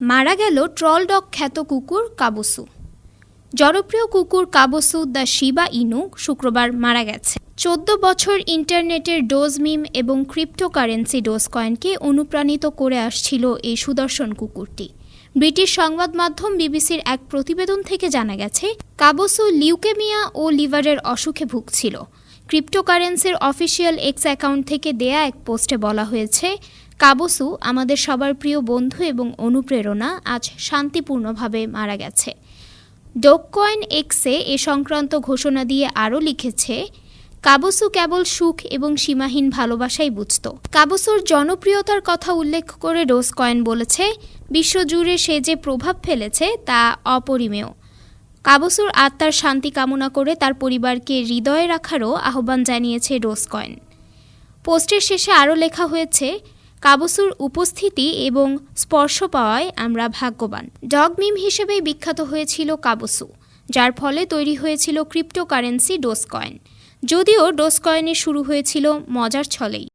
মারা গেল troll dog খ্যাত কুকুর কাবুসু। জনপ্রিয় কুকুর কাবসু দ্য শিবা ইনু শুক্রবার মারা গেছে। চোদ্দ বছর ইন্টারনেটের ডোজ মিম এবং ক্রিপ্টোকারেন্সি ডোজ কয়েনকে অনুপ্রাণিত করে আসছিল এই সুদর্শন কুকুরটি। ব্রিটিশ সংবাদ মাধ্যম বিবিসির এক প্রতিবেদন থেকে জানা গেছে, কাবসু লিউকেমিয়া ও লিভারের অসুখে ভুগছিল। ক্রিপ্টোকারেন্সির অফিসিয়াল এক্স অ্যাকাউন্ট থেকে দেয়া এক পোস্টে বলা হয়েছে কাবসু আমাদের সবার প্রিয় বন্ধু এবং অনুপ্রেরণা, আজ শান্তিপূর্ণভাবে মারা গেছে। ডোককয়েন এক্সে এ সংক্রান্ত ঘোষণা দিয়ে আরও লিখেছে কাবসু কেবল সুখ এবং সীমাহীন ভালোবাসাই বুঝত। কাবসুর জনপ্রিয়তার কথা উল্লেখ করে রোজ কয়েন বলেছে, বিশ্বজুড়ে সে যে প্রভাব ফেলেছে তা অপরিমেয়। কাবসুর আত্মার শান্তি কামনা করে তার পরিবারকে হৃদয়ে রাখারও আহ্বান জানিয়েছে রোজ কয়েন পোস্টের শেষে আরও লেখা হয়েছে কাবসুর উপস্থিতি এবং স্পর্শ পাওয়ায় আমরা ভাগ্যবান। ডগ মিম হিসেবেই বিখ্যাত হয়েছিল কাবসু যার ফলে তৈরি হয়েছিল ক্রিপ্টোকারেন্সি ডোজ কয়েন যদিও ডোজ কয়েনের শুরু হয়েছিল মজার ছলেই।